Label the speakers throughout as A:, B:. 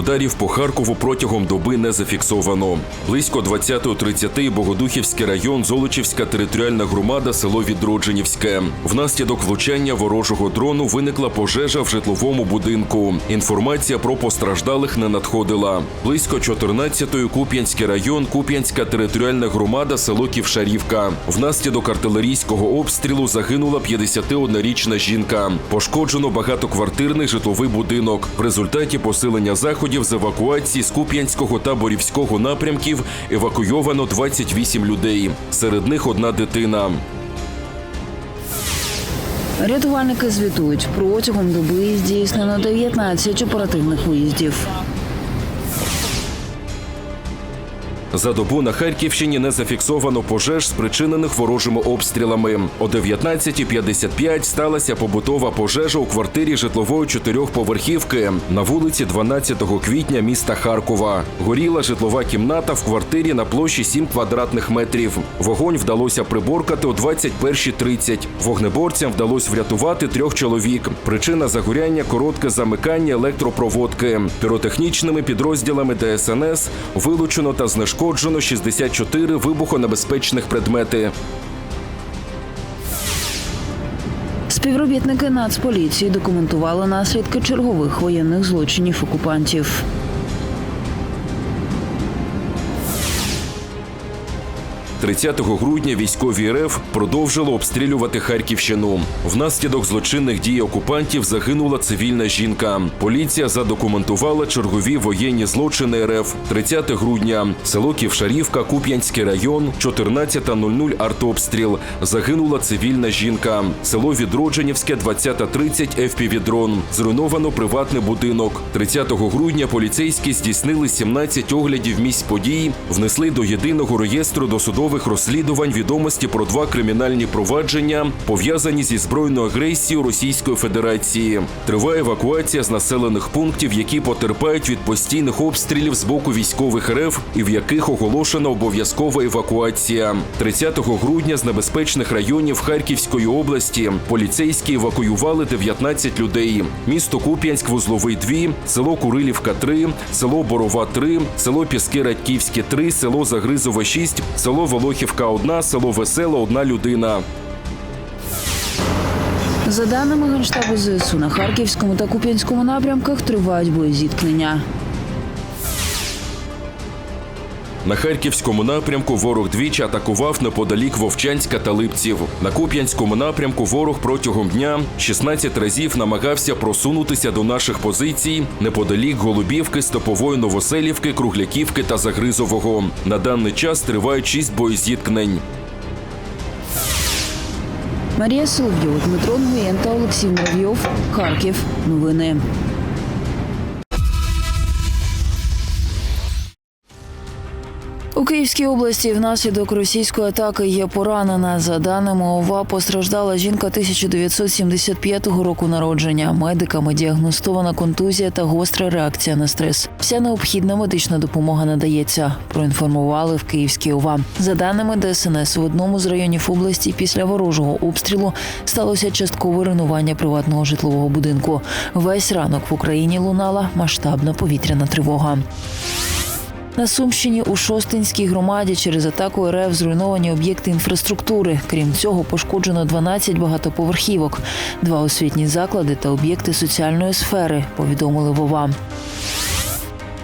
A: Ударів по Харкову протягом доби не зафіксовано. Близько 20.30 Богодухівський район, Золочівська територіальна громада, село Відродженівське. Внаслідок влучання ворожого дрону виникла пожежа в житловому будинку. Інформація про постраждалих не надходила. Близько 14-ї Куп'янський район, Куп'янська територіальна громада, село Ківшарівка. Внаслідок артилерійського обстрілу загинула 51-річна жінка. Пошкоджено багатоквартирний житловий будинок. В результаті посилення заходів з евакуації з Куп'янського та Борівського напрямків евакуйовано 28 людей. Серед них одна дитина.
B: Рятувальники звітують протягом доби здійснено 19 оперативних виїздів.
A: За добу на Харківщині не зафіксовано пожеж, спричинених ворожими обстрілами. О 19.55 сталася побутова пожежа у квартирі житлової чотирьохповерхівки на вулиці 12 квітня міста Харкова. Горіла житлова кімната в квартирі на площі 7 квадратних метрів. Вогонь вдалося приборкати о 21.30. Вогнеборцям вдалося врятувати трьох чоловік. Причина загоряння коротке замикання електропроводки. Піротехнічними підрозділами ДСНС вилучено та знешкоджено 64 вибухонебезпечних предмети.
B: Співробітники Нацполіції документували наслідки чергових воєнних злочинів окупантів.
A: – 30 грудня військові РФ продовжили обстрілювати Харківщину. Внаслідок злочинних дій окупантів загинула цивільна жінка. Поліція задокументувала чергові воєнні злочини РФ. 30 грудня село Ківшарівка, Куп'янський район, 14.00 артобстріл. Загинула цивільна жінка. Село Відродженівське, 20.30 ФПВ-дрон. Зруйновано приватний будинок. 30 грудня поліцейські здійснили 17 оглядів місць подій, внесли до єдиного реєстру досудових розслідувань відомості про два кримінальні провадження, пов'язані зі збройною агресією Російської Федерації. Триває евакуація з населених пунктів, які потерпають від постійних обстрілів з боку військових РФ і в яких оголошена обов'язкова евакуація. 30 грудня з небезпечних районів Харківської області поліцейські евакуювали 19 людей. Місто Куп'янськ, Вузловий 2, село Курилівка 3, село Борова 3, село Піски Радьківське 3, село Загризове 6, село Волохівка одна, село Весело одна людина.
B: За даними Генштабу ЗСУ, на Харківському та Куп'янському напрямках тривають боєзіткнення.
A: На Харківському напрямку ворог двічі атакував неподалік Вовчанська та Липців. На Куп'янському напрямку ворог протягом дня 16 разів намагався просунутися до наших позицій неподалік Голубівки, Стопової Новоселівки, Кругляківки та Загризового. На даний час тривають 6 боєзіткнень.
B: Марія Соловйова, Дмитро Нгуєн та Олексій Муравйов. Харків. Новини. У Київській області внаслідок російської атаки є поранена. За даними ОВА, постраждала жінка 1975 року народження. Медиками діагностована контузія та гостра реакція на стрес. Вся необхідна медична допомога надається. Проінформували в Київській ОВА. За даними ДСНС, в одному з районів області після ворожого обстрілу сталося часткове руйнування приватного житлового будинку. Весь ранок в Україні лунала масштабна повітряна тривога. На Сумщині у Шостинській громаді через атаку РФ зруйновані об'єкти інфраструктури. Крім цього, пошкоджено 12 багатоповерхівок, два освітні заклади та об'єкти соціальної сфери. Повідомили Вова.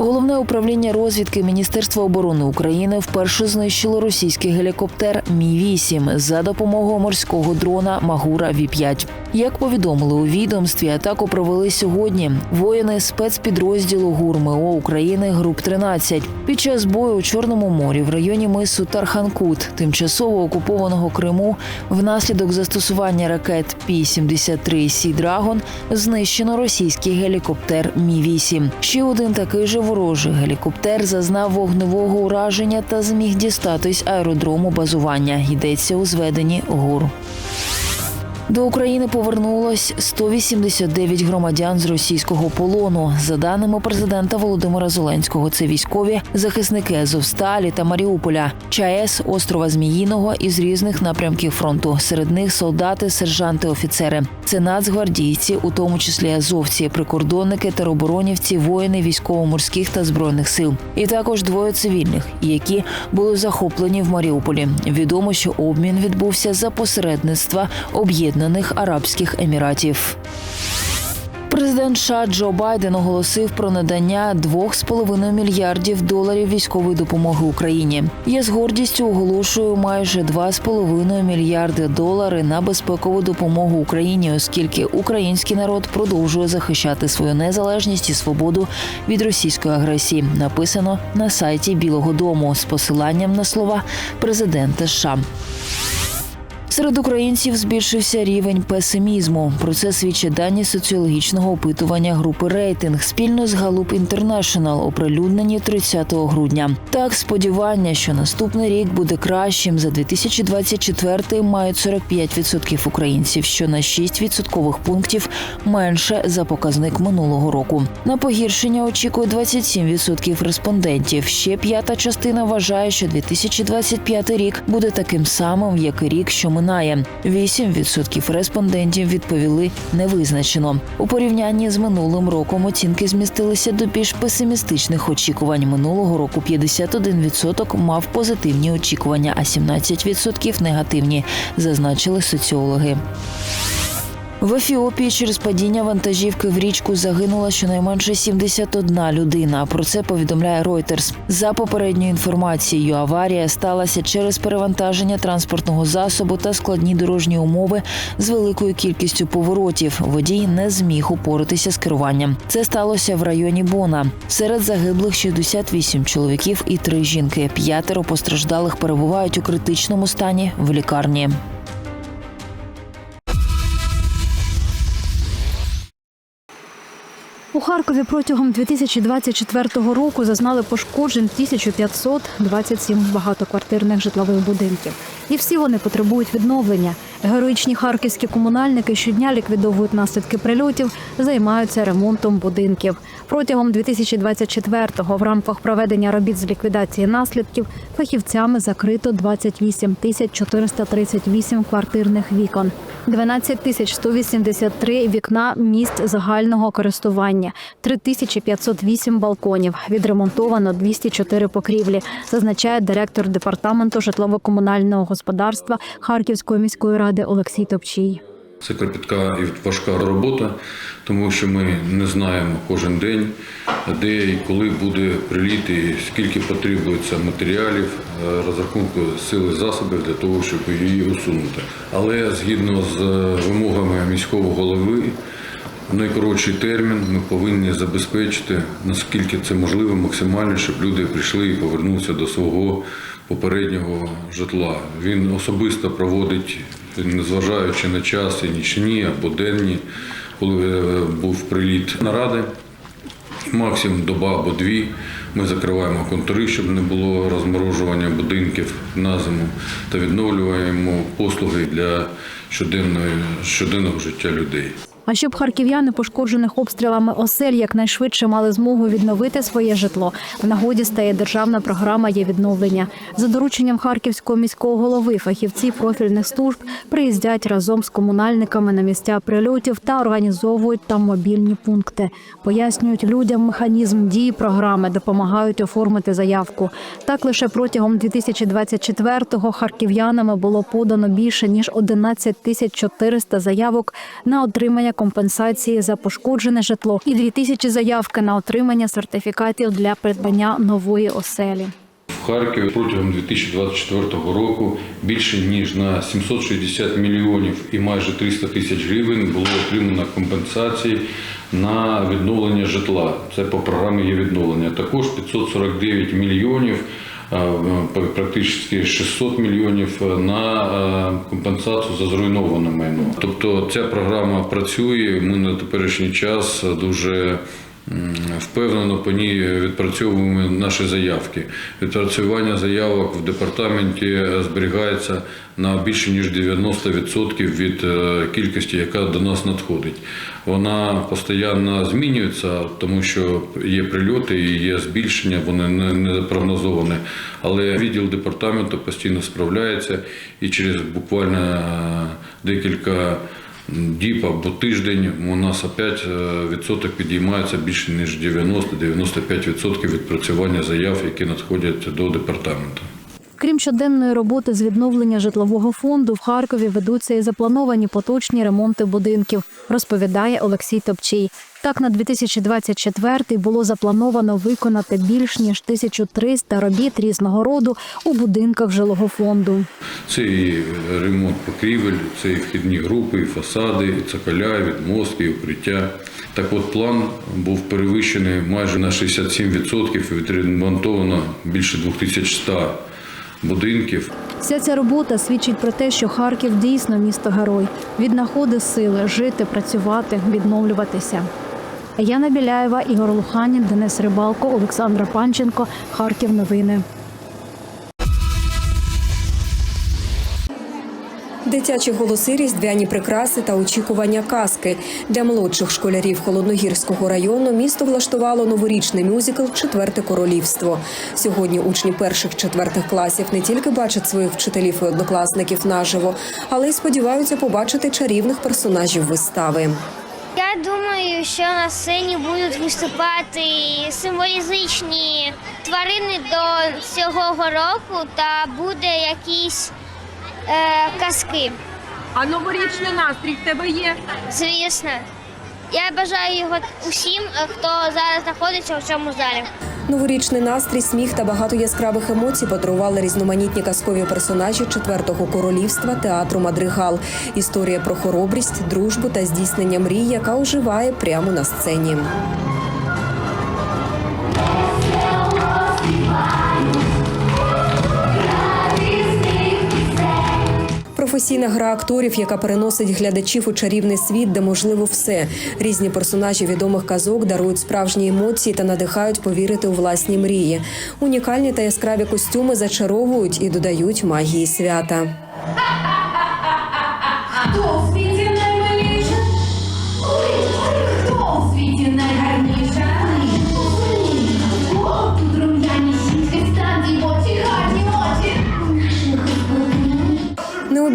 B: Головне управління розвідки Міністерства оборони України вперше знищило російський гелікоптер Мі 8 за допомогою морського дрона Магура Ві 5 Як повідомили у відомстві, атаку провели сьогодні воїни спецпідрозділу ГУР МО України груп 13 під час бою у Чорному морі в районі мису Тарханкут, тимчасово окупованого Криму, внаслідок застосування ракет Пі-73 Сі Драгон знищено російський гелікоптер Мі 8 Ще один такий же ворожий гелікоптер зазнав вогневого ураження та зміг дістатись аеродрому базування. Йдеться у зведенні ГУР. До України повернулось 189 громадян з російського полону. За даними президента Володимира Зеленського, це військові захисники Азовсталі та Маріуполя, ЧАЕС, острова Зміїного із різних напрямків фронту. Серед них солдати, сержанти, офіцери. Це нацгвардійці, у тому числі азовці, прикордонники, тероборонівці, воїни військово-морських та збройних сил. І також двоє цивільних, які були захоплені в Маріуполі. Відомо, що обмін відбувся за посередництва Об'єднаних Арабських Еміратів. Президент США Джо Байден оголосив про надання 2,5 мільярдів доларів військової допомоги Україні. Я з гордістю оголошую майже 2,5 мільярди доларів на безпекову допомогу Україні, оскільки український народ продовжує захищати свою незалежність і свободу від російської агресії. Написано на сайті Білого Дому з посиланням на слова президента США. Серед українців збільшився рівень песимізму. Про це свідчать дані соціологічного опитування групи рейтинг спільно з Gallup International, оприлюднені 30 грудня. Так, сподівання, що наступний рік буде кращим за 2024 мають 45% українців, що на 6 відсоткових пунктів менше за показник минулого року. На погіршення очікує 27% респондентів. Ще п'ята частина вважає, що 2025 рік буде таким самим, як і рік, що минає. 8% респондентів відповіли невизначено. У порівнянні з минулим роком оцінки змістилися до більш песимістичних очікувань. Минулого року 51% мав позитивні очікування, а 17% негативні, зазначили соціологи. В Ефіопії через падіння вантажівки в річку загинула щонайменше 71 людина. Про це повідомляє Reuters. За попередньою інформацією, аварія сталася через перевантаження транспортного засобу та складні дорожні умови з великою кількістю поворотів. Водій не зміг упоратися з керуванням. Це сталося в районі Бона. Серед загиблих 68 чоловіків і 3 жінки. П'ятеро постраждалих перебувають у критичному стані в лікарні.
C: У Харкові протягом 2024 року зазнали пошкоджень 1527 багатоквартирних житлових будинків. І всі вони потребують відновлення. Героїчні харківські комунальники щодня ліквідовують наслідки прильотів, займаються ремонтом будинків. Протягом 2024-го в рамках проведення робіт з ліквідації наслідків фахівцями закрито 28 тисяч 438 квартирних вікон. 12 тисяч 183 вікна місць загального користування, 3508 балконів, відремонтовано 204 покрівлі, зазначає директор департаменту житлово-комунального господарства Харківської міської ради Олексій Топчій.
D: Це кропітка і важка робота, тому що ми не знаємо кожен день, де і коли буде приліт, і скільки потребується матеріалів, е, розрахунку сили засобів для того, щоб її усунути. Але згідно з вимогами міського голови, в найкоротший термін ми повинні забезпечити, наскільки це можливо, максимально, щоб люди прийшли і повернулися до свого попереднього житла. Він особисто проводить, незважаючи на час і нічні або денні, коли е, був приліт наради. Максимум доба або дві. Ми закриваємо контури, щоб не було розморожування будинків на зиму та відновлюємо послуги для щоденного життя людей.
C: А щоб харків'яни, пошкоджених обстрілами осель, якнайшвидше мали змогу відновити своє житло, в нагоді стає державна програма є відновлення. За дорученням харківського міського голови фахівці профільних служб приїздять разом з комунальниками на місця прильотів та організовують там мобільні пункти. Пояснюють людям механізм дії програми, допомагають оформити заявку. Так лише протягом 2024-го харків'янами було подано більше ніж 11 тисяч 400 заявок на отримання компенсації за пошкоджене житло і 2 тисячі заявки на отримання сертифікатів для придбання нової оселі.
D: В Харкові протягом 2024 року більше ніж на 760 мільйонів і майже 300 тисяч гривень було отримано компенсації на відновлення житла. Це по програмі є відновлення. Також 549 мільйонів. Е, Практично 600 мільйонів на е, компенсацію за зруйноване майно. Тобто ця програма працює. Ми на теперішній час дуже впевнено по ній відпрацьовуємо наші заявки. Відпрацювання заявок в департаменті зберігається на більше ніж 90% від е, кількості, яка до нас надходить. Вона постійно змінюється, тому що є прильоти і є збільшення, вони не, прогнозовані. Але відділ департаменту постійно справляється і через буквально е, декілька діб або тиждень у нас опять е, відсоток підіймається більше ніж 90-95% відпрацювання заяв, які надходять до департаменту.
C: Крім щоденної роботи з відновлення житлового фонду, в Харкові ведуться і заплановані поточні ремонти будинків, розповідає Олексій Топчій. Так, на 2024 було заплановано виконати більш ніж 1300 робіт різного роду у будинках жилого фонду.
D: Це і ремонт покрівель, це і вхідні групи, і фасади, і цоколя, і відмостки, і укриття. Так от план був перевищений майже на 67% і відремонтовано більше 2100 будинків.
C: Вся ця робота свідчить про те, що Харків дійсно місто герой. Віднаходить сили жити, працювати, відновлюватися. Яна Біляєва, Ігор Луханін, Денис Рибалко, Олександра Панченко. Харків. Новини.
E: Дитячі голоси, різдвяні прикраси та очікування казки для молодших школярів холодногірського району місто влаштувало новорічний мюзикл Четверте королівство. Сьогодні учні перших четвертих класів не тільки бачать своїх вчителів і однокласників наживо, але й сподіваються побачити чарівних персонажів вистави.
F: Я думаю, що на сцені будуть виступати символізичні тварини до цього року та буде якісь е, казки.
G: А новорічний настрій в тебе є?
F: Звісно. Я бажаю його усім, е, хто зараз знаходиться у цьому залі.
E: Новорічний настрій, сміх та багато яскравих емоцій подарували різноманітні казкові персонажі четвертого королівства театру Мадригал. Історія про хоробрість, дружбу та здійснення мрій, яка оживає прямо на сцені. Професійна гра акторів, яка переносить глядачів у чарівний світ, де можливо все. Різні персонажі відомих казок дарують справжні емоції та надихають повірити у власні мрії. Унікальні та яскраві костюми зачаровують і додають магії свята.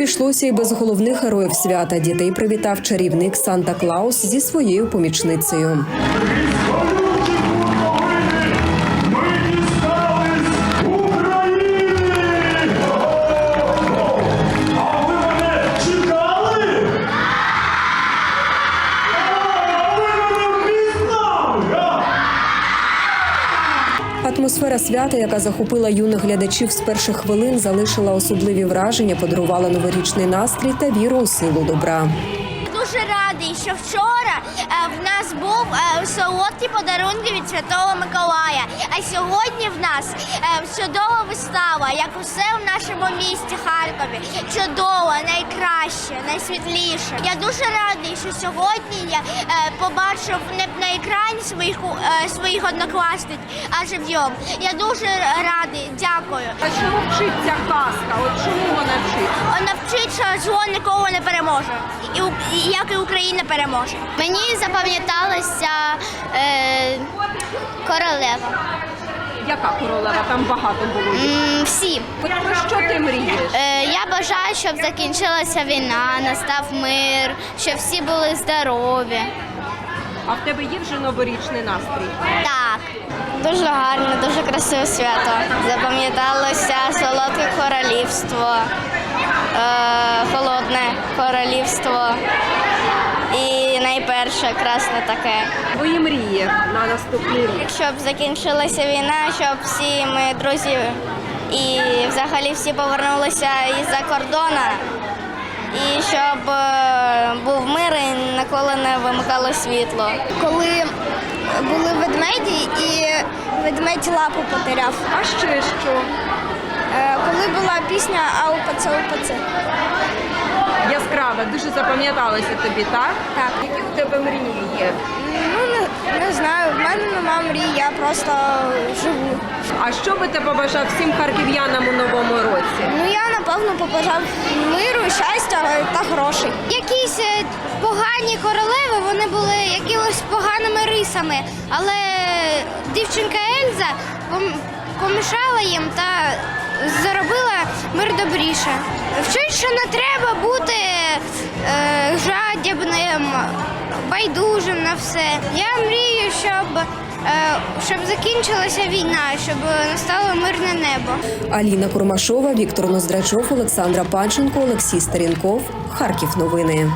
E: обійшлося і без головних героїв свята. Дітей привітав чарівник Санта Клаус зі своєю помічницею. Свята, яка захопила юних глядачів з перших хвилин, залишила особливі враження, подарувала новорічний настрій та віру у силу добра.
F: Дуже радий, що вчора е, в нас був е, солодкі подарунки від Святого Миколая. А сьогодні в нас е, чудова вистава, як усе в нашому місті Харкові. Чудова, найкраще, найсвітліше. Я дуже радий, що сьогодні я е, побачив не на екрані своїх е, своїх однокласниць, а живьом. Я дуже радий, дякую.
G: А чому вчиться казка? От чому вона вчиться?
F: Вона вчить, що зло ніколи не переможе. І, і як і Україна переможе. Мені запам'яталася е, королева.
G: Яка королева? Там багато було. їх.
F: М, всі.
G: От про що ти мрієш?
F: Е, я бажаю, щоб закінчилася війна, настав мир, щоб всі були здорові.
G: А в тебе є вже новорічний настрій?
F: Так. Дуже гарне, дуже красиве свято. Запам'яталося солодке королівство, е, холодне королівство найперше красне таке.
G: Твої мрії на наступний рік.
F: Щоб закінчилася війна, щоб всі ми друзі
H: і взагалі всі повернулися із-за кордону. І щоб е, був мир і ніколи не вимикало світло. Коли були ведмеді і ведмедь лапу потеряв.
G: А ще що?
H: Е, Коли була пісня АУПЦ УПЦ.
G: Яскраве, дуже запам'яталося тобі, так?
H: Так.
G: Які в тебе мрії є?
H: Ну не, не знаю, в мене нема мрій, я просто живу.
G: А що би ти побажав всім харків'янам у новому році?
H: Ну я напевно побажав миру, щастя та грошей. Якісь е, погані королеви, вони були якимось поганими рисами, але дівчинка Ельза пом- помішала їм та зробила мир добріше. Вчить, що не треба бути е, жадібним, байдужим на все. Я мрію, щоб, е, щоб закінчилася війна, щоб настало мирне небо.
E: Аліна Курмашова, Віктор Ноздрачов, Олександра Панченко, Олексій Старінков. Харків новини.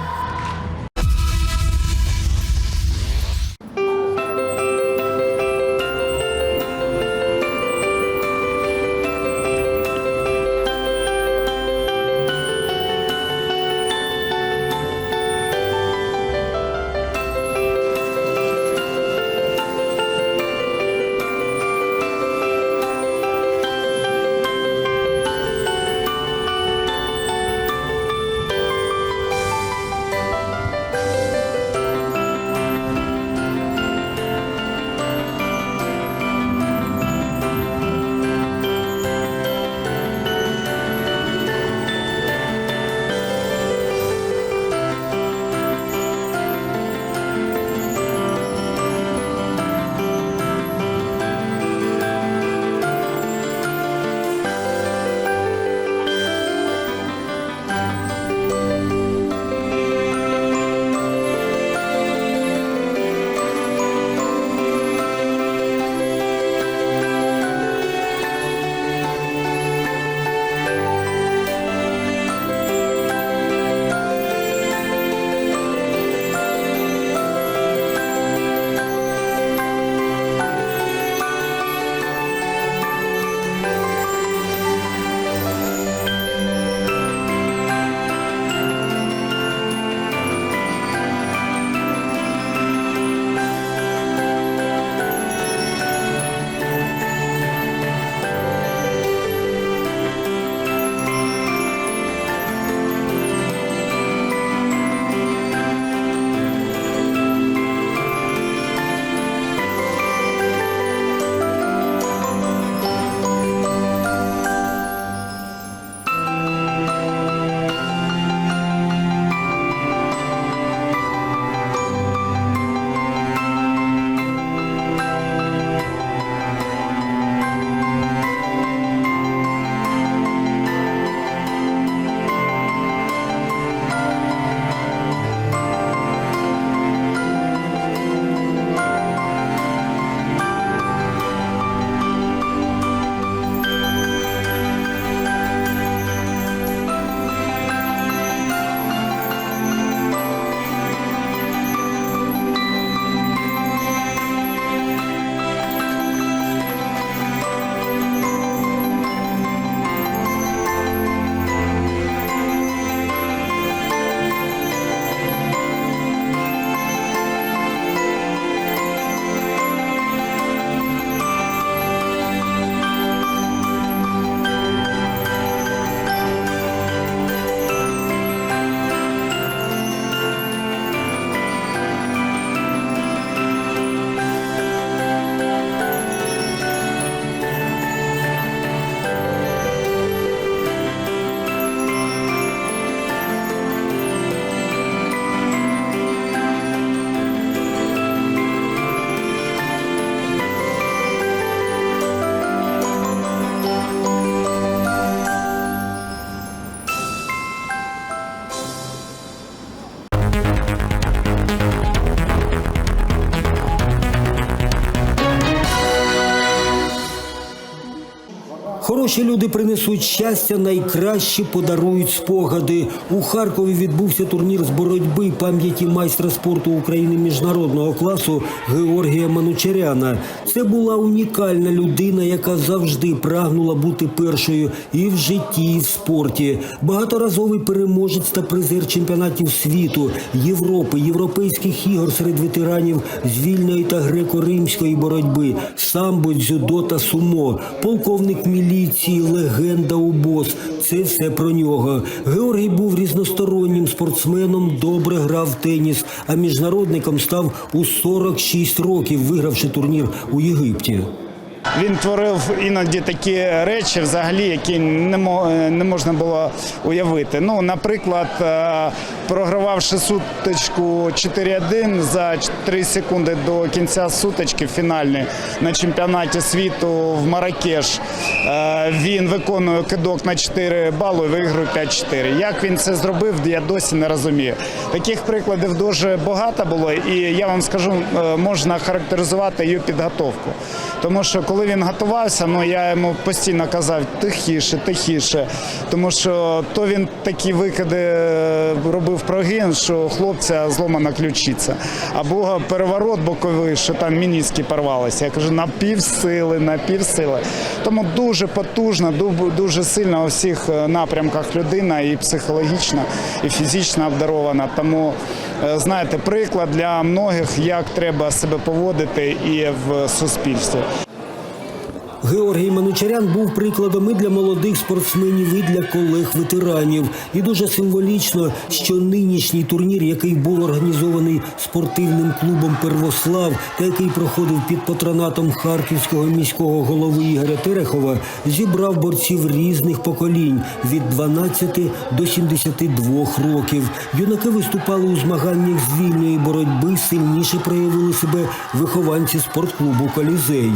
I: Хороші люди принесуть щастя, найкращі подарують спогади. У Харкові відбувся турнір з боротьби пам'яті майстра спорту України міжнародного класу Георгія Манучаряна. Це була унікальна людина, яка завжди прагнула бути першою і в житті, і в спорті. Багаторазовий переможець та призер чемпіонатів світу, Європи, європейських ігор серед ветеранів з вільної та греко-римської боротьби, самбо, дзюдо та сумо, полковник міліції, легенда УБОС. Це все про нього. Георгій був різностороннім спортсменом, добре грав в теніс, а міжнародником став у 46 років, вигравши турнір у Єгипті.
J: Він творив іноді такі речі, взагалі, які не не можна було уявити. Ну, наприклад, е, програвавши сутичку 4-1 за 3 секунди до кінця сутички фінальної на чемпіонаті світу в Маракеш, е, він виконує кидок на 4 бали і виграє 5-4. Як він це зробив, я досі не розумію. Таких прикладів дуже багато було, і я вам скажу, е, можна характеризувати її підготовку. Тому що коли він готувався, ну я йому постійно казав тихіше, тихіше. Тому що то він такі викиди е, робив прогін, що хлопця зломана ключиця. Або переворот боковий, що там мініски порвалися. Я кажу, на півсили, на півсили. Тому дуже потужна, ду- дуже сильна у всіх е, напрямках людина і психологічна, і фізично обдарована. Тому е, знаєте, приклад для многих, як треба себе поводити і в суспільстві.
I: Георгій Манучарян був прикладом і для молодих спортсменів, і для колег-ветеранів. І дуже символічно, що нинішній турнір, який був організований спортивним клубом Первослав та який проходив під патронатом харківського міського голови Ігоря Терехова, зібрав борців різних поколінь від 12 до 72 років. Юнаки виступали у змаганнях з вільної боротьби, сильніше проявили себе вихованці спортклубу Колізей.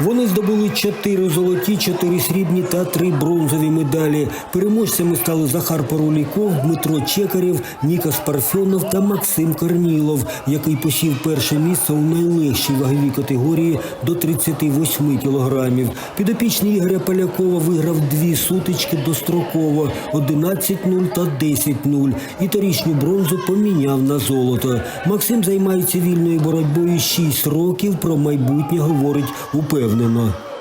I: Вони здобули чотири золоті, чотири срібні та три бронзові медалі. Переможцями стали Захар Паруліков, Дмитро Чекарєв, Нікас Парфьонов та Максим Корнілов, який посів перше місце у найлегшій ваговій категорії до 38 кілограмів. Підопічний Ігоря Полякова виграв дві сутички достроково 11-0 та 10-0. І торічню бронзу поміняв на золото. Максим займається вільною боротьбою 6 років. Про майбутнє говорить упевнено.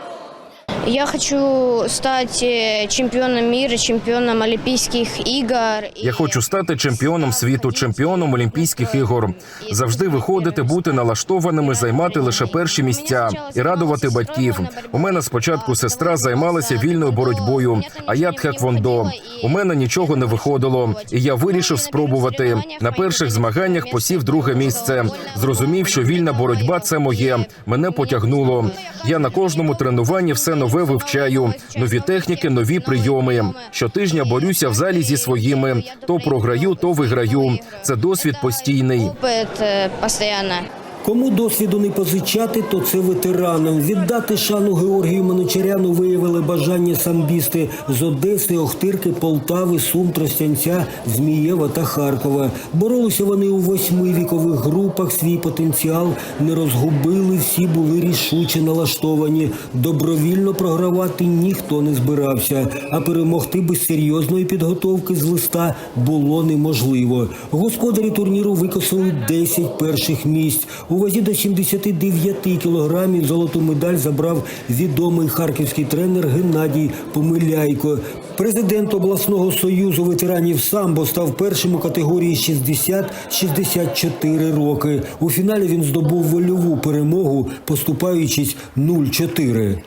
F: Я хочу стать э, чемпионом мира, чемпионом Олимпийских игр.
A: Я хочу стати чемпіоном світу, чемпіоном Олімпійських ігор. Завжди виходити, бути налаштованими, займати лише перші місця і радувати батьків. У мене спочатку сестра займалася вільною боротьбою, а я тхеквондо. У мене нічого не виходило, і я вирішив спробувати. На перших змаганнях посів друге місце. Зрозумів, що вільна боротьба це моє. Мене потягнуло. Я на кожному тренуванні все нове вивчаю. Нові техніки, нові прийоми. Щотижня борюся в залі зі своїми. То програю, то виграю. Це досвід постійний.
I: Кому досвіду не позичати, то це ветеранам. Віддати шану Георгію Манучаряну виявили бажання самбісти з Одеси, Охтирки, Полтави, Сум, Тростянця, Змієва та Харкова. Боролися вони у восьми вікових групах. Свій потенціал не розгубили, всі були рішуче налаштовані. Добровільно програвати ніхто не збирався, а перемогти без серйозної підготовки з листа було неможливо. Господарі турніру викосили 10 перших місць. У вазі до 79 кілограмів золоту медаль забрав відомий харківський тренер Геннадій Помиляйко. Президент обласного союзу ветеранів самбо став першим у категорії 60-64 роки. У фіналі він здобув вольову перемогу, поступаючись 0-4.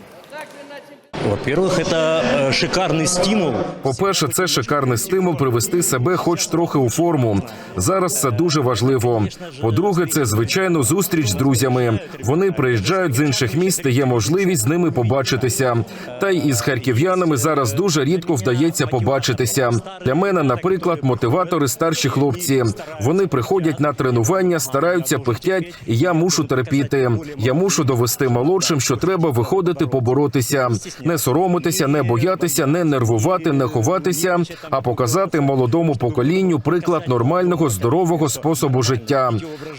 K: Во-первых, это э, шикарный стимул.
A: По-перше, це шикарний стимул привести себе хоч трохи у форму. Зараз це дуже важливо. По-друге, це звичайно зустріч з друзями. Вони приїжджають з інших міст, і є можливість з ними побачитися. Та й із харків'янами зараз дуже рідко вдається побачитися. Для мене, наприклад, мотиватори старші хлопці. Вони приходять на тренування, стараються пихтять, і я мушу терпіти. Я мушу довести молодшим, що треба виходити поборотися, не соромитися, не боятися, не нервувати, не ховатися, а показати молодому поколінню приклад нормального здорового способу життя.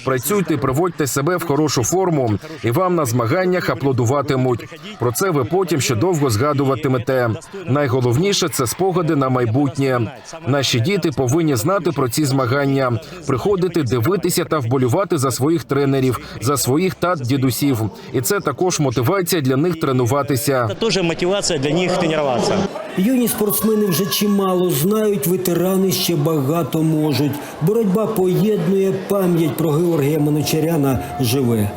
A: Працюйте, приводьте себе в хорошу форму.
L: і вам на змаганнях аплодуватимуть. Про це ви потім ще довго згадуватимете. Найголовніше це спогади на майбутнє. Наші діти повинні знати про ці змагання, приходити, дивитися та вболювати за своїх тренерів, за своїх тат, дідусів. І це також мотивація для них тренуватися.
K: Это тоже мотивация для них тренироваться.
I: Юні спортсмени вже чимало знають, ветерани ще багато можуть. Боротьба поєднує пам'ять про Георгія Моночаряна живе.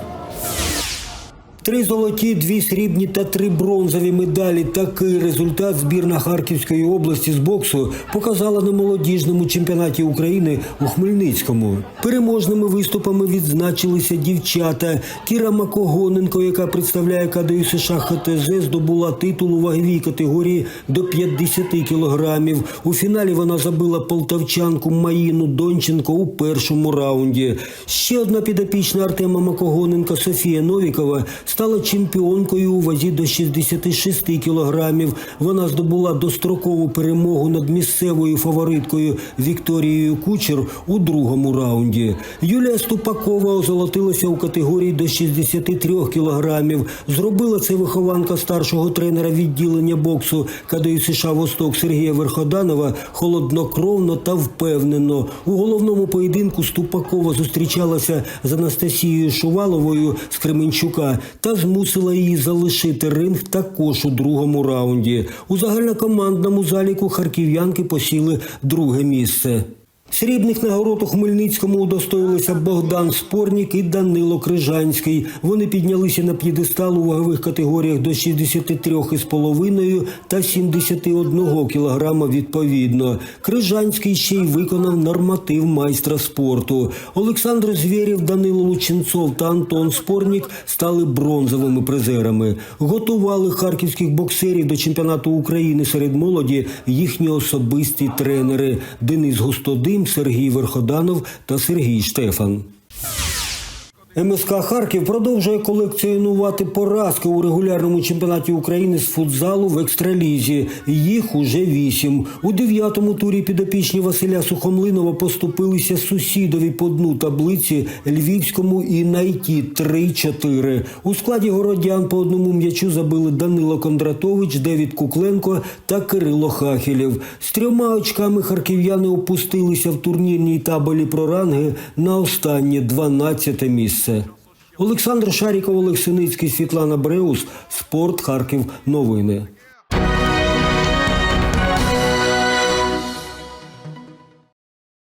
I: Три золоті, дві срібні та три бронзові медалі. Такий результат збірна Харківської області з боксу показала на молодіжному чемпіонаті України у Хмельницькому. Переможними виступами відзначилися дівчата. Кіра Макогоненко, яка представляє КДЮ США ХТЗ, здобула титул у ваговій категорії до 50 кілограмів. У фіналі вона забила полтавчанку Маїну Донченко у першому раунді. Ще одна підопічна Артема Макогоненка Софія Новікова стала чемпіонкою у вазі до 66 кілограмів. Вона здобула дострокову перемогу над місцевою фавориткою Вікторією Кучер у другому раунді. Юлія Ступакова озолотилася у категорії до 63 кілограмів. Зробила це вихованка старшого тренера відділення боксу КДЮ США Восток Сергія Верходанова холоднокровно та впевнено. У головному поєдинку Ступакова зустрічалася з Анастасією Шуваловою з Кременчука та змусила її залишити ринг також у другому раунді. У загальнокомандному заліку харків'янки посіли друге місце. Срібних нагород у Хмельницькому удостоїлися Богдан Спорнік і Данило Крижанський. Вони піднялися на п'єдестал у вагових категоріях до 63,5 та 71 кілограма відповідно. Крижанський ще й виконав норматив майстра спорту. Олександр Звєрєв, Данило Лученцов та Антон Спорнік стали бронзовими призерами. Готували харківських боксерів до чемпіонату України серед молоді їхні особисті тренери Денис Сергій Верходанов та Сергій Штефан. МСК Харків продовжує колекціонувати поразки у регулярному чемпіонаті України з футзалу в екстралізі. Їх уже вісім. У дев'ятому турі підопічні Василя Сухомлинова поступилися сусідові по дну таблиці Львівському і найті 3-4. У складі городян по одному м'ячу забили Данило Кондратович, Девід Кукленко та Кирило Хахілєв. З трьома очками харків'яни опустилися в турнірній табелі про ранги на останнє 12 місце. Олександр Шаріков, Олег Синицький, Світлана Бреус, Спорт Харків. Новини.